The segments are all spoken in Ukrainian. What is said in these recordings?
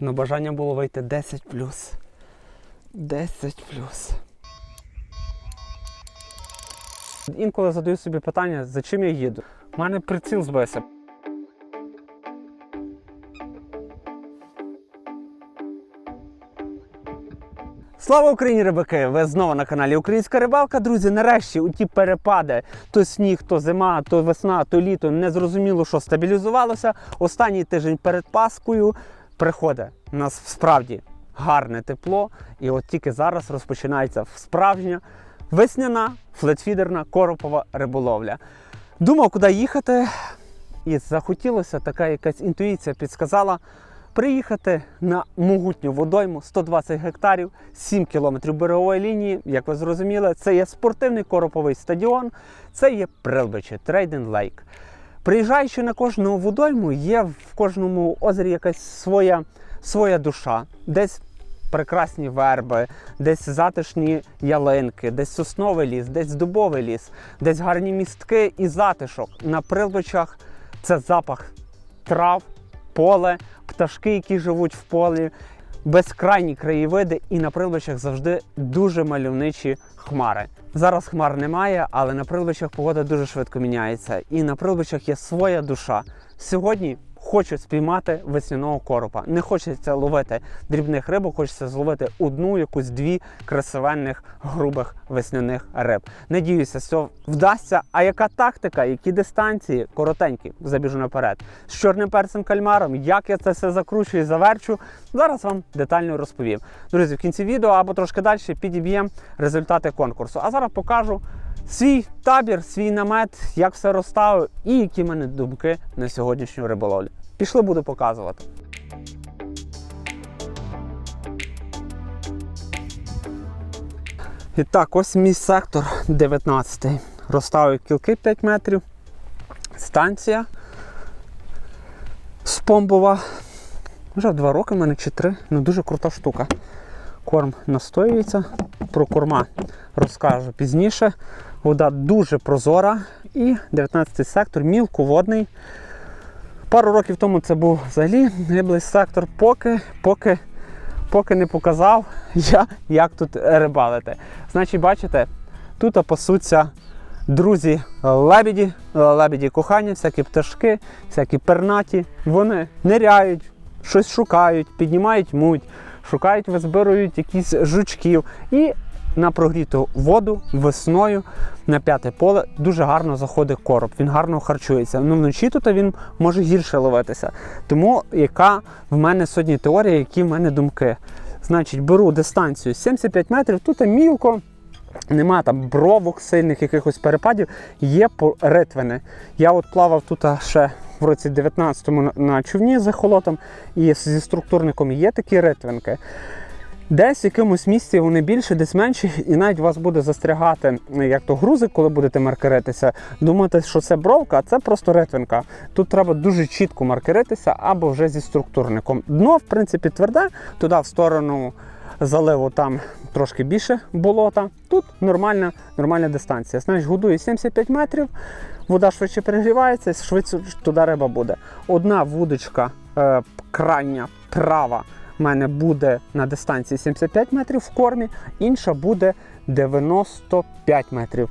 Ну бажання було вийти 10 10 Інколи задаю собі питання, за чим я їду. У мене приціл збився. Слава Україні, рибаки! Ви знову на каналі Українська рибалка. Друзі, нарешті у ті перепади, то сніг, то зима, то весна, то літо, не зрозуміло, що стабілізувалося. Останній тиждень перед Паскою приходить у нас справді гарне тепло. І от тільки зараз розпочинається справжня весняна флетфідерна коропова риболовля. Думав, куди їхати, і захотілося, така якась інтуїція підсказала приїхати на могутню водойму 120 гектарів, 7 кілометрів берегової лінії. Як ви зрозуміли, це є спортивний короповий стадіон, це є Прилбичі, Трейден Лейк. Приїжджаючи на кожну водойму, є в кожному озері якась своя, своя душа. Десь прекрасні верби, десь затишні ялинки, десь сосновий ліс, десь дубовий ліс, десь гарні містки і затишок. На прилбичах це запах трав, поле, пташки, які живуть в полі, безкрайні краєвиди, і на прилбичах завжди дуже мальовничі хмари. Зараз хмар немає, але на прилбичах погода дуже швидко міняється. І на прилбичах є своя душа. Сьогодні хочу спіймати весняного коропа. Не хочеться ловити дрібних рибок, хочеться зловити одну, якусь дві красивенних грубих весняних риб. Надіюся, що вдасться. А яка тактика, які дистанції коротенькі, забіжу наперед. З чорним перцем кальмаром, як я це все закручую і заверчу, зараз вам детально розповім. Друзі, в кінці відео або трошки далі підіб'ємо результати конкурсу. А зараз покажу свій табір, свій намет, як все розставив і які в мене думки на сьогоднішню риболовлю. Пішли, буду показувати. І так, ось мій сектор 19. Розставив кілки 5 метрів. Станція спомбова. Вже 2 роки в мене чи 3. Ну дуже крута штука. Корм настоюється. Про корма розкажу пізніше. Вода дуже прозора. І 19 сектор мілководний. Пару років тому це був взагалі гиблий сектор, поки, поки, поки не показав я, як тут рибалити. Значить, бачите, тут пасуться друзі лебіді, лебіді кохання, всякі пташки, всякі пернаті. Вони ниряють, щось шукають, піднімають муть, шукають, визбирують якісь жучків. І на прогріту воду весною на п'яте поле дуже гарно заходить короб, він гарно харчується. Ну вночі тут він може гірше ловитися. Тому яка в мене сьогодні теорія, які в мене думки. Значить, беру дистанцію 75 метрів, тут мілко. Нема там бровок сильних якихось перепадів, є ритвини. Я от плавав тут ще в році 19-му на- човні з ехолотом, і зі структурником є такі ритвинки. Десь в якомусь місці вони більше, десь менші, і навіть вас буде застрягати як то грузик, коли будете маркеритися. Думати, що це бровка, а це просто ретвинка. Тут треба дуже чітко маркеритися або вже зі структурником. Дно, в принципі, тверде, туди в сторону заливу там трошки більше болота. Тут нормальна, нормальна дистанція. Значить, годує 75 метрів, вода швидше перегрівається, швидше туди риба буде. Одна вудочка е, крайня права в мене буде на дистанції 75 метрів в кормі, інша буде 95 метрів.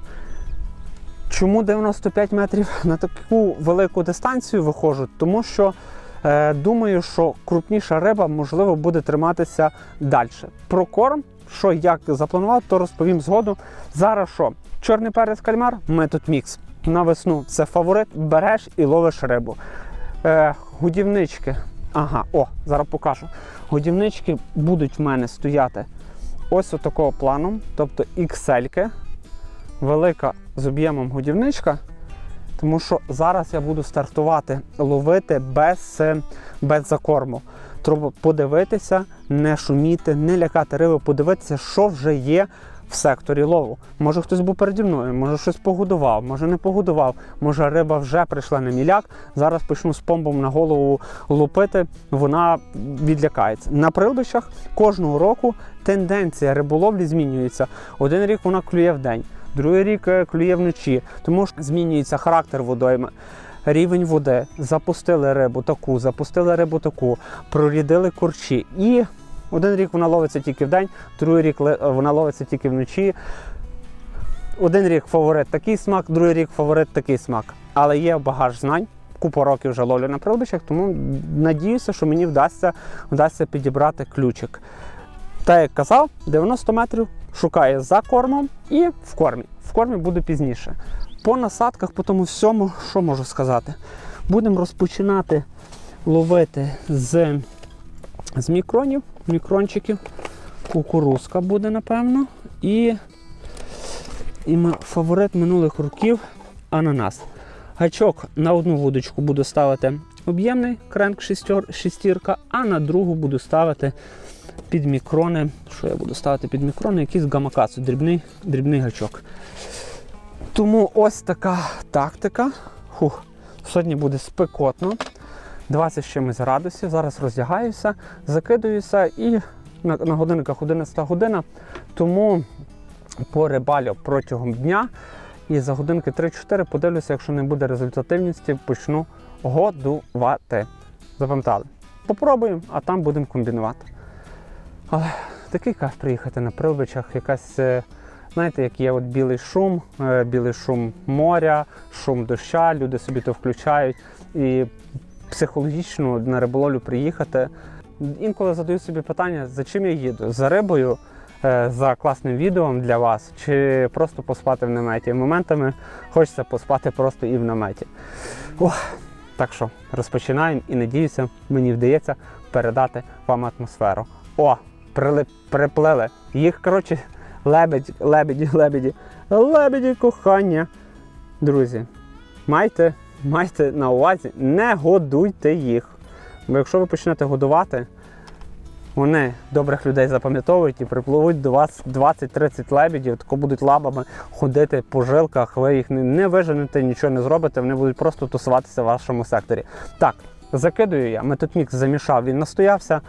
Чому 95 метрів на таку велику дистанцію виходжу? Тому що е, думаю, що крупніша риба можливо буде триматися далі. Про корм, що як запланував, то розповім згодом. Зараз що? Чорний перець кальмар, метод мікс. На весну це фаворит, береш і ловиш рибу. Е, годівнички. Ага, о, зараз покажу. Годівнички будуть в мене стояти ось такого плану, тобто XL, велика з об'ємом годівничка. Тому що зараз я буду стартувати ловити без, е, без закорму. Треба подивитися, не шуміти, не лякати риби, подивитися, що вже є в секторі лову. Може хтось був переді мною, може щось погодував, може не погодував, може риба вже прийшла на міляк. Зараз почну з помбом на голову лупити, вона відлякається. На прилбищах кожного року тенденція риболовлі змінюється. Один рік вона клює в день, другий рік е, клює вночі, тому що змінюється характер водойми. рівень води, запустили рибу таку, запустили рибу таку, прорідили корчі. І один рік вона ловиться тільки в день, другий рік вона ловиться тільки вночі. Один рік фаворит такий смак, другий рік фаворит такий смак. Але є багаж знань. Купу років вже ловлю на прилбичах, тому надіюся, що мені вдасться, вдасться підібрати ключик. Так як казав, 90 метрів шукає за кормом і в кормі. В кормі буде пізніше. По насадках, по тому всьому, що можу сказати? Будемо розпочинати ловити з, з мікронів, мікрончиків. Кукурузка буде, напевно. І, і фаворит минулих років ананас. Гачок на одну вудочку буду ставити об'ємний кренк шістірка, а на другу буду ставити під мікрони. Що я буду ставити під мікрони? Якийсь гамакацу, дрібний, дрібний гачок. Тому ось така тактика. Хух, сьогодні буде спекотно. 20 з чимось градусів. Зараз роздягаюся, закидуюся і на, на годинниках 11 година. Тому порибалю протягом дня. І за годинки 3-4 подивлюся, якщо не буде результативності, почну годувати. Запам'ятали? Попробуємо, а там будемо комбінувати. Але такий кайф приїхати на прилбичах, якась, е, знаєте, як є от білий шум, е, білий шум моря, шум доща, люди собі то включають. І психологічно на риболовлю приїхати. Інколи задаю собі питання, за чим я їду? За рибою, е, за класним відео для вас, чи просто поспати в наметі. Моментами хочеться поспати просто і в наметі. Ох, так що розпочинаємо і надіюся, мені вдається передати вам атмосферу. О, прили, приплили. Їх, коротше, лебедь, лебеді, лебеді, лебеді кохання. Друзі, майте, майте на увазі, не годуйте їх. Бо якщо ви почнете годувати, вони добрих людей запам'ятовують і припливуть до вас 20-30 лебедів, тако будуть лабами ходити по жилках, ви їх не виженете, нічого не зробите, вони будуть просто тусуватися в вашому секторі. Так, закидую я, методмікс замішав, він настоявся,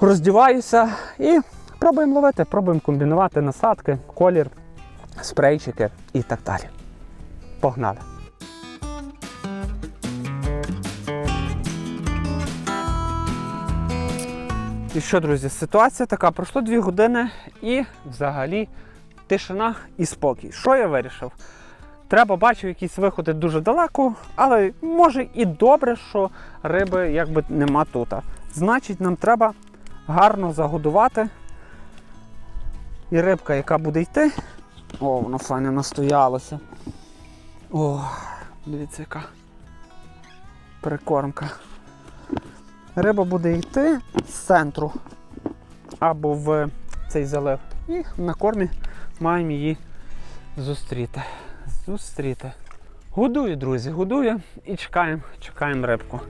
роздіваюся і пробуємо ловити, пробуємо комбінувати насадки, колір, спрейчики і так далі. Погнали! І що, друзі, ситуація така, пройшло 2 години і взагалі тишина і спокій. Що я вирішив? Треба бачив якісь виходи дуже далеко, але може і добре, що риби якби нема тут. Значить, нам треба гарно загодувати. І рибка, яка буде йти. О, воно файно настоялося. О, дивіться, яка прикормка. Риба буде йти з центру або в цей залив. І на кормі маємо її зустріти. Зустріти. Годую, друзі, годую і чекаємо, чекаємо рибку.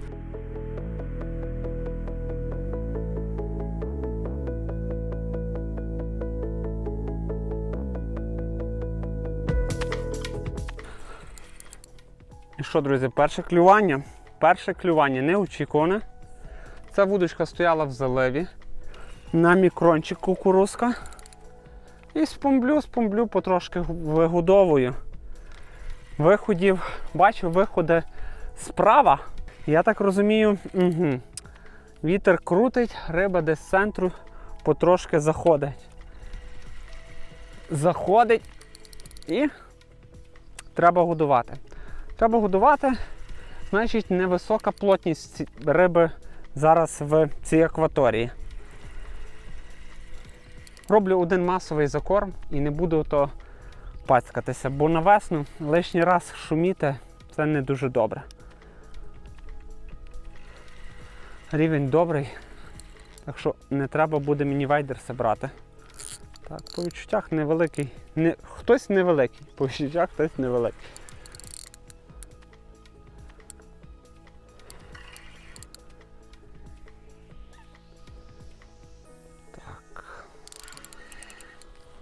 І що, друзі, перше клювання. Перше клювання неочікуване. Ця вудочка стояла в заливі на мікрончик кукурузка. І спомблю, спомблю потрошки вигодовую. Виходів, бачу, виходи справа. Я так розумію, угу. вітер крутить, риба десь з центру потрошки заходить. Заходить і треба годувати. Треба годувати, значить невисока плотність риби зараз в цій акваторії. Роблю один масовий закорм і не буду то пацькатися, бо на весну лишній раз шуміти це не дуже добре. Рівень добрий, так що не треба буде мені вайдерси брати. Так, по відчуттях невеликий. Не, хтось невеликий, по відчуттях хтось невеликий.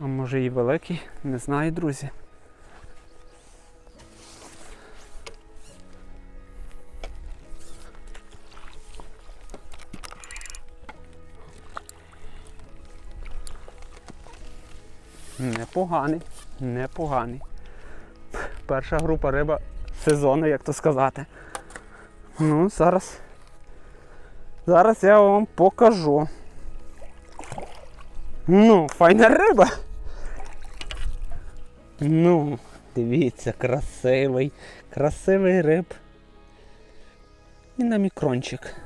А може і великий? Не знаю, друзі. Непоганий, непоганий. Перша група риба сезону, як то сказати. Ну, зараз. Зараз я вам покажу. Ну, файна риба. Ну, дивіться, красивий, красивий риб. І на мікрончик.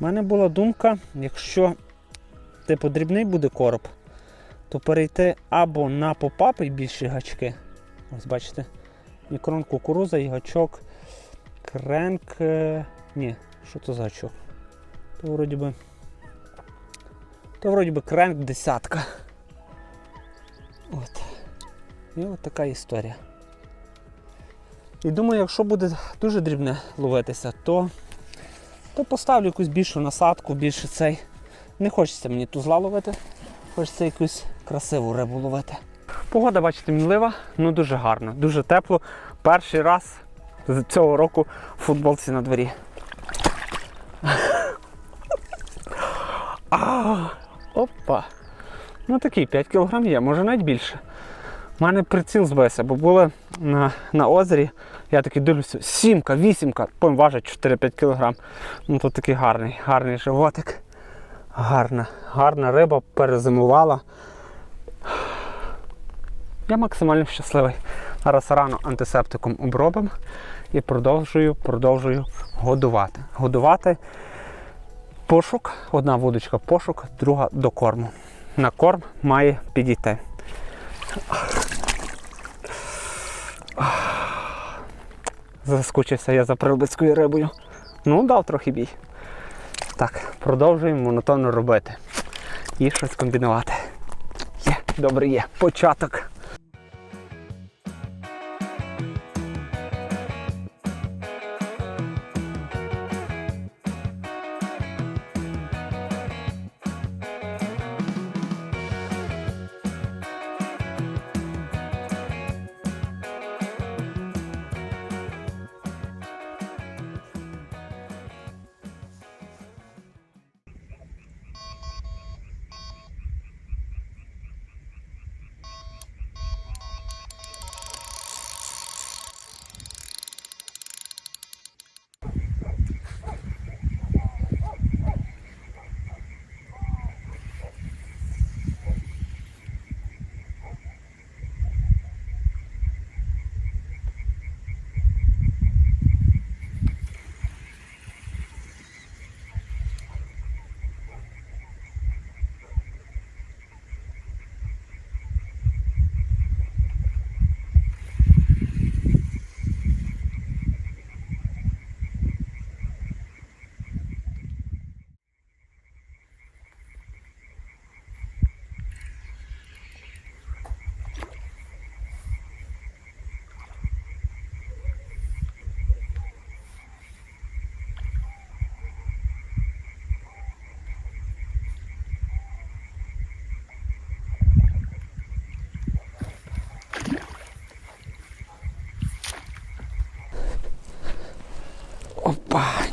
У мене була думка, якщо типу дрібний буде короб, то перейти або на попапи й більші гачки. Ось бачите, мікрон кукуруза і гачок. Кренк. е, Ні, що то за гачок? То вроді би. То вроді би кренк десятка. От. І от така історія. І думаю, якщо буде дуже дрібне ловитися, то, то поставлю якусь більшу насадку, більше цей. Не хочеться мені тузла ловити, хочеться якусь красиву рибу ловити. Погода, бачите, мінлива, ну дуже гарно, дуже тепло. Перший раз з цього року в футболці на дворі. Опа! Ну такий 5 кг є, може навіть більше. У мене приціл збився, бо були на, на озері. Я такий дивлюся, сімка, вісімка, потім важить 4-5 кг. Ну то такий гарний, гарний животик. Гарна, гарна риба перезимувала. Я максимально щасливий. Зараз рано антисептиком обробимо і продовжую, продовжую годувати. Годувати пошук, одна вудочка пошук, друга до корму. На корм має підійти. Заскучився я за прилбицькою рибою. Ну, дав трохи бій. Так, продовжуємо монотонно робити. І щось комбінувати. Є, добре є. Початок.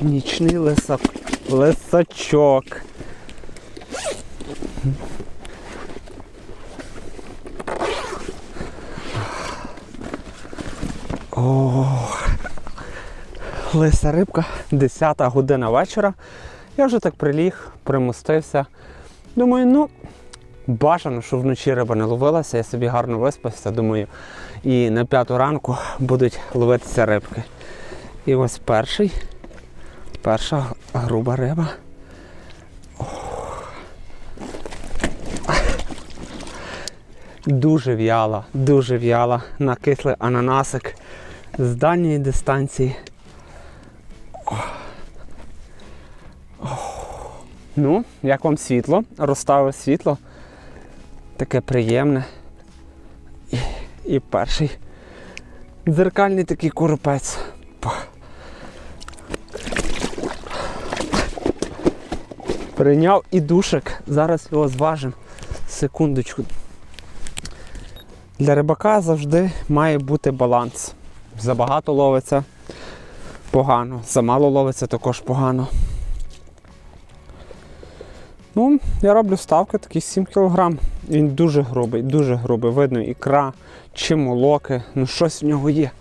Нічний лисак, лисачок. Ох. Лиса рибка, 10 година вечора. Я вже так приліг, примостився. Думаю, ну, бажано, щоб вночі риба не ловилася, я собі гарно виспався, думаю, і на п'яту ранку будуть ловитися рибки. І ось перший, перша груба риба. Дуже в'яла, дуже в'яла на кислий ананасик з дальньої дистанції. Ну, як вам світло? Розставив світло. Таке приємне. І, і перший дзеркальний такий коропець. Прийняв і душик. Зараз його зважимо. Секундочку. Для рибака завжди має бути баланс. Забагато ловиться погано, замало ловиться також погано. Ну, я роблю ставки такі 7 кг. Він дуже грубий, дуже грубий. Видно ікра чи молоки. Ну щось в нього є.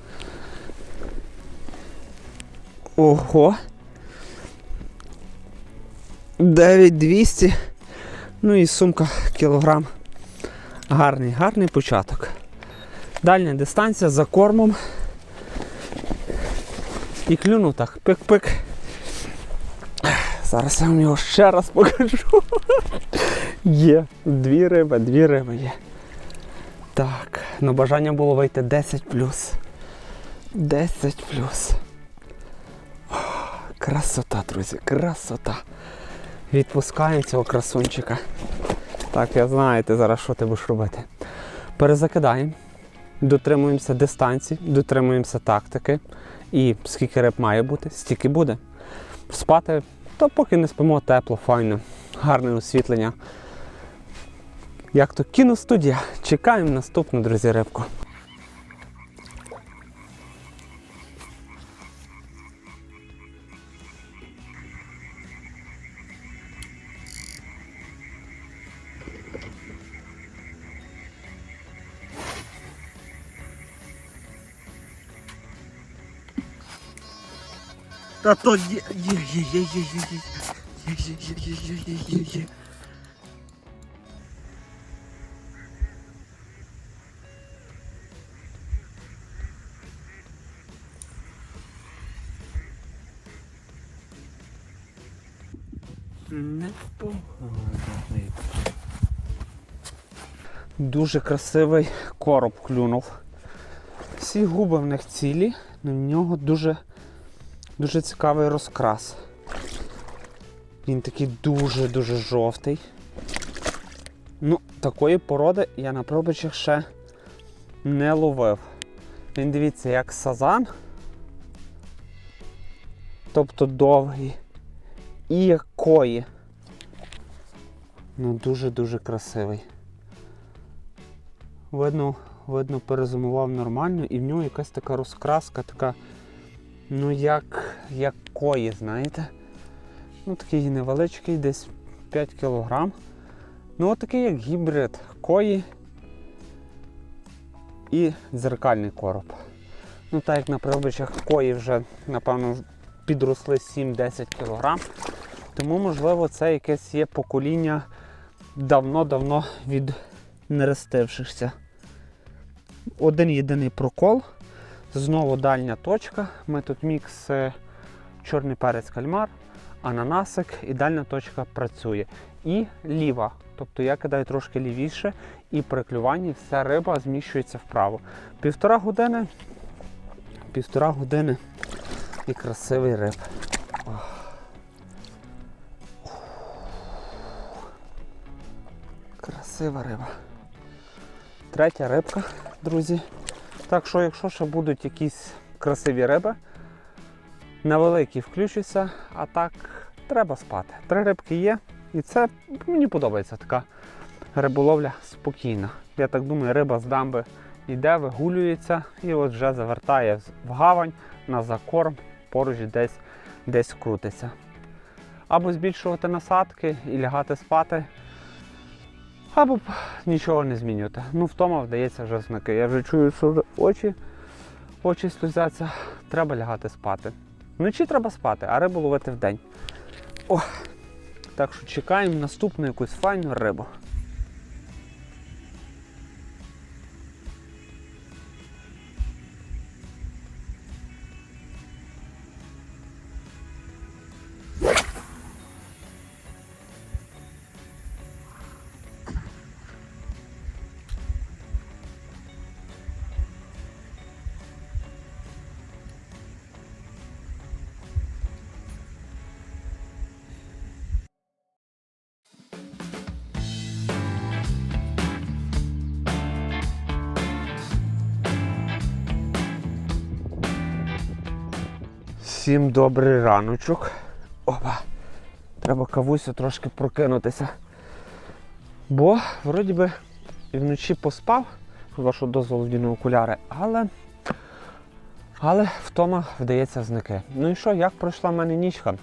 Ого. 9200. Ну і сумка кілограм. Гарний, гарний початок. Дальня дистанція за кормом. І клюнув так. Пик-пик. Зараз я вам його ще раз покажу. Є. Дві риби, дві риби є. Так, ну бажання було вийти 10 плюс. 10 плюс. Красота, друзі, красота. Відпускаємо цього красунчика. Так, я знаєте зараз, що ти будеш робити. Перезакидаємо, дотримуємося дистанції, дотримуємося тактики. І скільки риб має бути, стільки буде. Спати, то поки не спимо тепло, файно, гарне освітлення. Як то кіностудія. Чекаємо наступну, друзі, рибку. Та то є. Дуже красивий короб клюнув. Всі губи в них цілі, на нього дуже, дуже цікавий розкрас. Він такий дуже-дуже жовтий. Ну, такої породи я на пробичах ще не ловив. Він дивіться, як сазан. Тобто довгий. І як кої. Ну, дуже-дуже красивий. Видно, видно, перезимував нормально і в нього якась така розкраска, така, ну як, кої, знаєте. Ну, такий невеличкий, десь 5 кг. Ну, от такий як гібрид кої і дзеркальний короб. Ну, так як на прилбичах кої вже, напевно, підросли 7-10 кг. Тому, можливо, це якесь є покоління давно-давно від нерестившихся. Один єдиний прокол. Знову дальня точка. Ми тут мікс е, чорний перець кальмар, ананасик і дальня точка працює. І ліва. Тобто я кидаю трошки лівіше, і при клюванні вся риба зміщується вправо. Півтора години, півтора години і красивий риб. Красива риба. Третя рибка, друзі. Так що, якщо ще будуть якісь красиві риби, на великі включуся, а так треба спати. Три рибки є, і це мені подобається така риболовля спокійна. Я так думаю, риба з дамби йде, вигулюється і от вже завертає в гавань на закорм, поруч десь, десь крутиться. Або збільшувати насадки і лягати спати. Або нічого не змінювати. Ну, втома вдається вже знаки. Я вже чую, що вже очі, очі сльозяться. Треба лягати спати. Вночі треба спати, а рибу ловити вдень. О, так що чекаємо наступну якусь файну рибу. Всім добрий раночок. Опа. Треба кавусю трошки прокинутися. Бо, вроді би, і вночі поспав, вашого дозволу вдіну окуляри, але але втома вдається зники. Ну і що, як пройшла в мене нічка?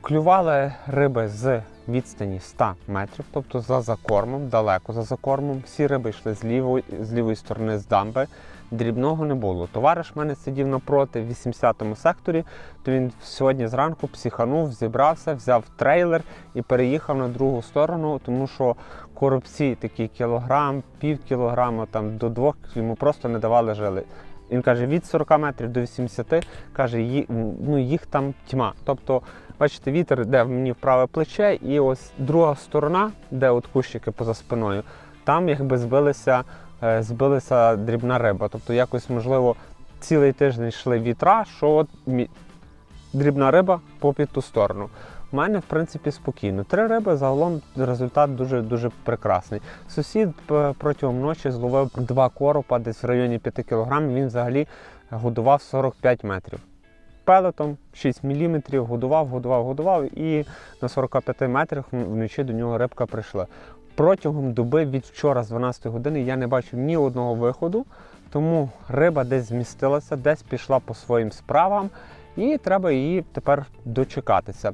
Клювали риби з відстані 100 метрів, тобто за закормом, далеко за закормом. Всі риби йшли з лівої, з лівої сторони з дамби. Дрібного не було. Товариш мене сидів напроти в 80-му секторі, то він сьогодні зранку психанув, зібрався, взяв трейлер і переїхав на другу сторону, тому що коробці такі кілограм, пів кілограма, там до двох йому просто не давали жили. Він каже, від 40 метрів до 80, каже, «ї- ну, їх там тьма. Тобто, бачите, вітер йде мені в праве плече, і ось друга сторона, де от кущики поза спиною, там якби збилися, збилася дрібна риба. Тобто, якось, можливо, цілий тиждень йшли вітра, що от дрібна риба по під ту сторону. У мене, в принципі, спокійно. Три риби загалом результат дуже дуже прекрасний. Сусід протягом ночі зловив два коропа десь в районі 5 кг. Він взагалі годував 45 метрів. Пелетом 6 мм, годував, годував, годував, і на 45 метрах вночі до нього рибка прийшла. Протягом доби від вчора з 12 години я не бачив ні одного виходу, тому риба десь змістилася, десь пішла по своїм справам, і треба її тепер дочекатися.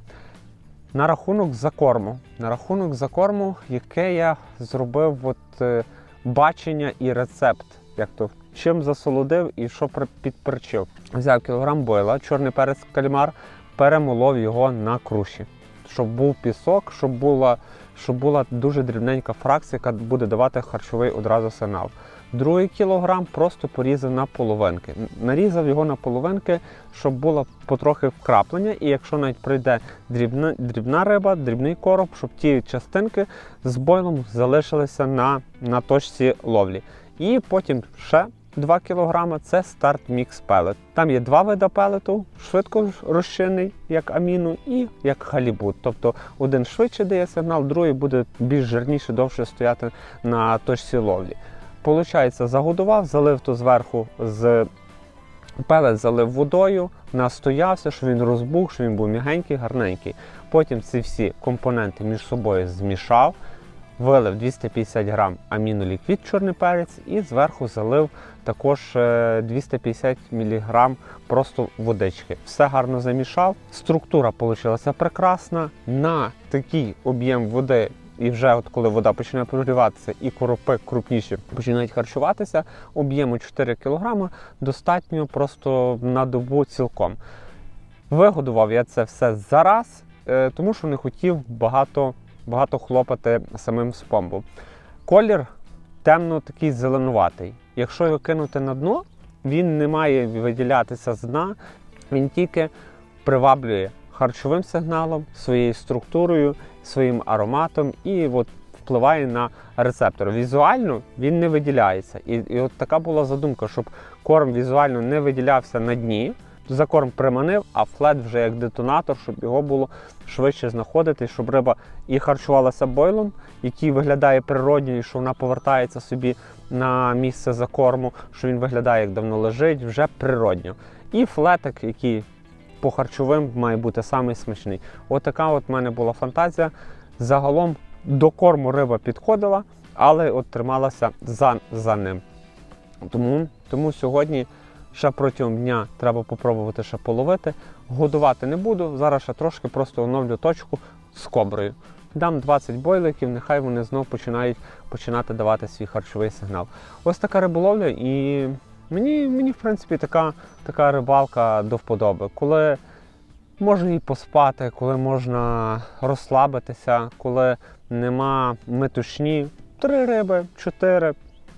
На рахунок закорму. На рахунок закорму, яке я зробив от, е, бачення і рецепт. Як то чим засолодив і що підперчив. Взяв кілограм бойла, чорний перець кальмар, перемолов його на круші. Щоб був пісок, щоб була, щоб була дуже дрібненька фракція, яка буде давати харчовий одразу сигнал. Другий кілограм просто порізав на половинки. Нарізав його на половинки, щоб було потрохи вкраплення, і якщо навіть прийде дрібна, дрібна риба, дрібний короб, щоб ті частинки з бойлом залишилися на, на точці ловлі. І потім ще 2 кг це старт мікс пелет. Там є два види пелету, швидко розчинний, як аміну, і як халібут. Тобто один швидше дає сигнал, другий буде більш жирніше, довше стояти на точці ловлі. Получається, загодував, залив то зверху з пелет залив водою, настоявся, що він розбух, що він був м'ягенький, гарненький. Потім ці всі компоненти між собою змішав, вилив 250 грам аміноліквід чорний перець і зверху залив також е, 250 мг просто водички. Все гарно замішав. Структура вийшла прекрасна. На такий об'єм води. І вже от коли вода починає прогріватися і коропи крупніші починають харчуватися, об'єму 4 кг достатньо просто на добу цілком. Вигодував я це все зараз, е, тому що не хотів багато, багато хлопати самим спомбом. Колір темно такий зеленуватий. Якщо його кинути на дно, він не має виділятися з дна, він тільки приваблює харчовим сигналом, своєю структурою, своїм ароматом і от впливає на рецептор. Візуально він не виділяється. І, і от така була задумка, щоб корм візуально не виділявся на дні. За корм приманив, а флет вже як детонатор, щоб його було швидше знаходити, щоб риба і харчувалася бойлом, який виглядає природньо, і що вона повертається собі на місце за корму, що він виглядає, як давно лежить, вже природньо. І флетик, який по харчовим має бути самий смачний. Отака от в мене була фантазія. Загалом до корму риба підходила, але от трималася за, за ним. Тому, тому сьогодні ще протягом дня треба попробувати ще половити. Годувати не буду. Зараз ще трошки просто оновлю точку з коброю. Дам 20 бойликів, нехай вони знов починають починати давати свій харчовий сигнал. Ось така риболовля, і мені, мені в принципі, така, така рибалка до вподоби. Коли можна і поспати, коли можна розслабитися, коли нема метушні. Три риби, чотири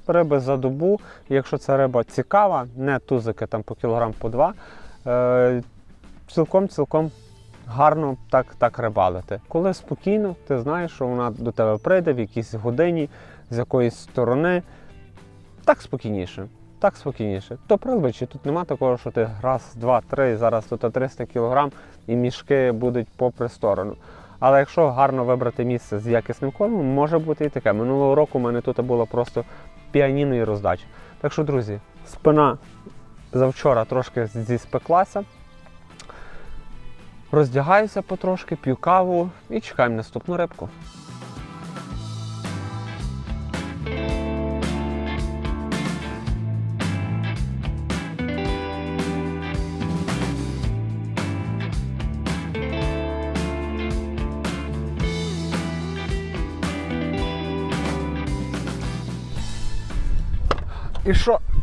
риби за добу. Якщо ця риба цікава, не тузики там по кілограм по два, е, цілком цілком гарно так, так рибалити. Коли спокійно, ти знаєш, що вона до тебе прийде в якійсь годині з якоїсь сторони. Так спокійніше. Так спокійніше. То прилбичі, тут нема такого, що ти раз, два, три, зараз тут 300 кг і мішки будуть попри сторону. Але якщо гарно вибрати місце з якісним кормом, може бути і таке. Минулого року у мене тут було просто піаніно і роздача. Так що, друзі, спина завчора трошки зіспеклася. Роздягаюся потрошки, п'ю каву і чекаємо наступну рибку.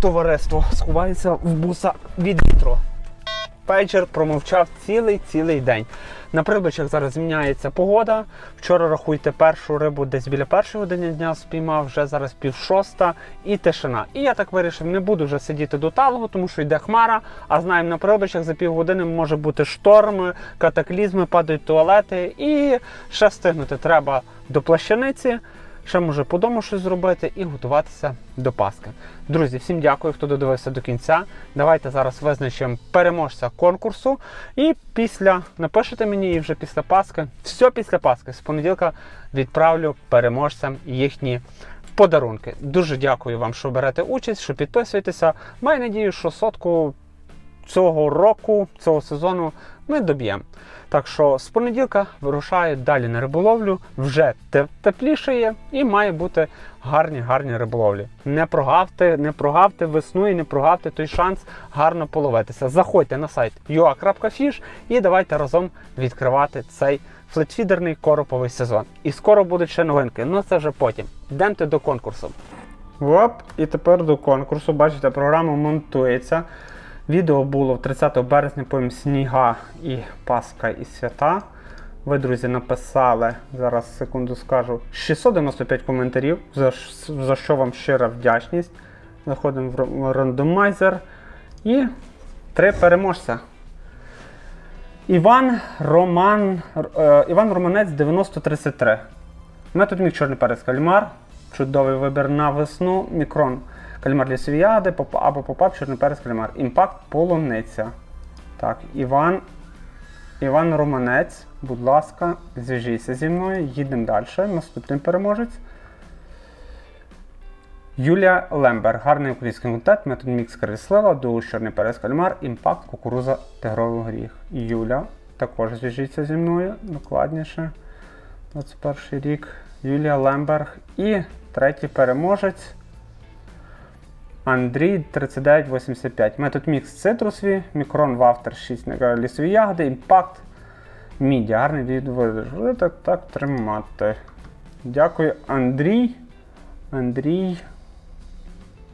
Товариство сховається в буса від вітру. Пейджер промовчав цілий цілий день. На прибичах зараз зміняється погода. Вчора рахуйте першу рибу десь біля першої години дня спіймав, вже зараз пів шоста і тишина. І я так вирішив, не буду вже сидіти до талого, тому що йде хмара. А знаємо, на прибичах за півгодини може бути шторм, катаклізми, падають туалети, і ще встигнути треба до плащаниці. Ще може по дому щось зробити і готуватися до Паски. Друзі, всім дякую, хто додивився до кінця. Давайте зараз визначимо переможця конкурсу. І після напишете мені і вже після Паски, все після Паски, з понеділка відправлю переможцям їхні подарунки. Дуже дякую вам, що берете участь, що підписуєтеся. Маю надію, що сотку цього року, цього сезону ми доб'ємо. Так що з понеділка вирушаю далі на риболовлю, вже те- теплішає і має бути гарні, гарні риболовлі. Не прогавте, не прогавте весну і не прогавте той шанс гарно половитися. Заходьте на сайт ua.fish і давайте разом відкривати цей флетфідерний короповий сезон. І скоро будуть ще новинки, ну це вже потім. Йдемте до конкурсу. Оп, і тепер до конкурсу. Бачите, програма монтується. Відео було 30 березня, потім сніга і Пасха і свята. Ви, друзі, написали, зараз секунду скажу, 695 коментарів, за, за що вам щира вдячність. Заходимо в рандомайзер. І три переможця. Іван Роман, е, Іван Романець 9033. Метод міг чорний перець кальмар. Чудовий вибір на весну. Мікрон. Кальмар лісовіади поп- або попап чорний перець кальмар. Імпакт полуниця. Так, Іван. Іван Романець, будь ласка, зв'яжіться зі мною. Їдемо далі. Наступний переможець. Юлія Лембер. Гарний український контент, метод мікс крислива, душ чорний перець кальмар, імпакт, кукуруза, тигровий горіх. Юля, також зв'яжіться зі мною докладніше. 21 рік. Юлія Лемберг. І третій переможець. Андрій 3985. Метод мікс цитрусові, мікрон вафтер 6 на лісові ягоди, імпакт. Міді. Гарний відвидиш. Так так тримати. Дякую, Андрій. Андрій.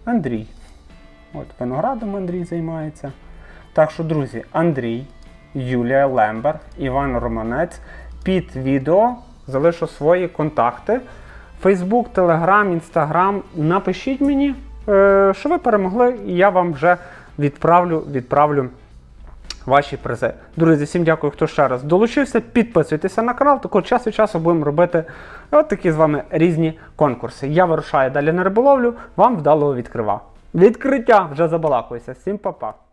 Андрій. От виноградом Андрій займається. Так що, друзі, Андрій, Юлія Лембер, Іван Романець. Під відео залишу свої контакти. Фейсбук, Телеграм, Інстаграм. Напишіть мені, що ви перемогли, і я вам вже відправлю, відправлю ваші призи. Друзі, всім дякую, хто ще раз долучився. Підписуйтеся на канал. Також час від часу будемо робити от такі з вами різні конкурси. Я вирушаю далі на риболовлю, вам вдалого відкрива. Відкриття вже забалакуюся. Всім па-па.